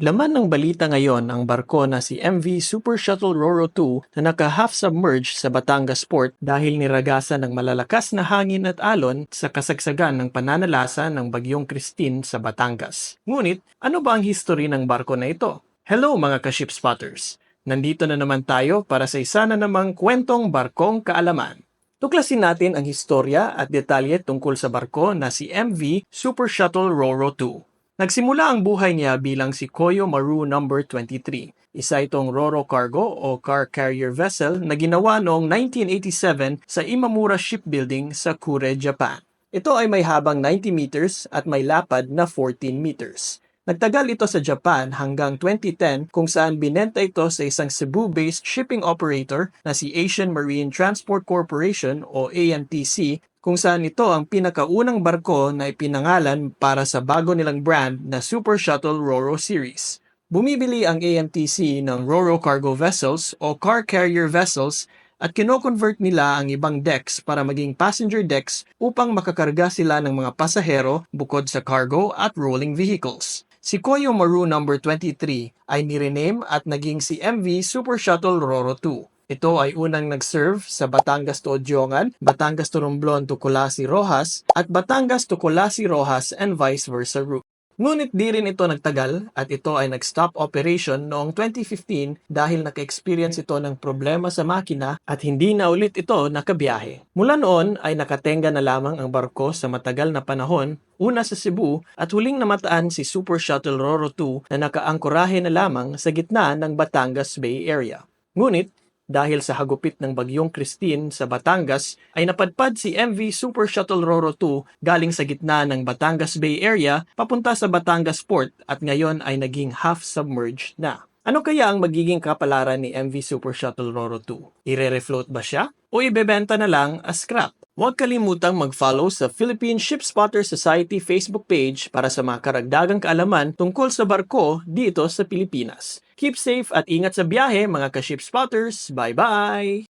Laman ng balita ngayon ang barko na si MV Super Shuttle Roro 2 na naka-half submerged sa Batangas Port dahil niragasan ng malalakas na hangin at alon sa kasagsagan ng pananalasa ng Bagyong Christine sa Batangas. Ngunit, ano ba ang history ng barko na ito? Hello mga ka-ship spotters! Nandito na naman tayo para sa isa na namang kwentong barkong kaalaman. Tuklasin natin ang historya at detalye tungkol sa barko na si MV Super Shuttle Roro 2. Nagsimula ang buhay niya bilang si Koyo Maru No. 23. Isa itong Roro Cargo o Car Carrier Vessel na ginawa noong 1987 sa Imamura Shipbuilding sa Kure, Japan. Ito ay may habang 90 meters at may lapad na 14 meters. Nagtagal ito sa Japan hanggang 2010 kung saan binenta ito sa isang Cebu-based shipping operator na si Asian Marine Transport Corporation o AMTC kung saan ito ang pinakaunang barko na ipinangalan para sa bago nilang brand na Super Shuttle Roro Series. Bumibili ang AMTC ng Roro Cargo Vessels o Car Carrier Vessels at kino-convert nila ang ibang decks para maging passenger decks upang makakarga sila ng mga pasahero bukod sa cargo at rolling vehicles. Si Koyo Maru No. 23 ay nirename at naging si MV Super Shuttle Roro 2. Ito ay unang nag-serve sa Batangas to Odiongan, Batangas to Romblon to Colasi Rojas, at Batangas to Colasi Rojas and vice versa route. Ngunit di rin ito nagtagal at ito ay nag-stop operation noong 2015 dahil naka-experience ito ng problema sa makina at hindi na ulit ito nakabiyahe. Mula noon ay nakatenga na lamang ang barko sa matagal na panahon, una sa Cebu at huling namataan si Super Shuttle Roro 2 na nakaangkorahe na lamang sa gitna ng Batangas Bay Area. Ngunit dahil sa hagupit ng bagyong Christine sa Batangas, ay napadpad si MV Super Shuttle Roro 2 galing sa gitna ng Batangas Bay Area papunta sa Batangas Port at ngayon ay naging half-submerged na. Ano kaya ang magiging kapalaran ni MV Super Shuttle Roro 2? Ire-refloat ba siya? O ibebenta na lang as scrap? Huwag kalimutang mag-follow sa Philippine Ship Spotter Society Facebook page para sa mga karagdagang kaalaman tungkol sa barko dito sa Pilipinas. Keep safe at ingat sa biyahe mga ka-ship spotters. Bye-bye!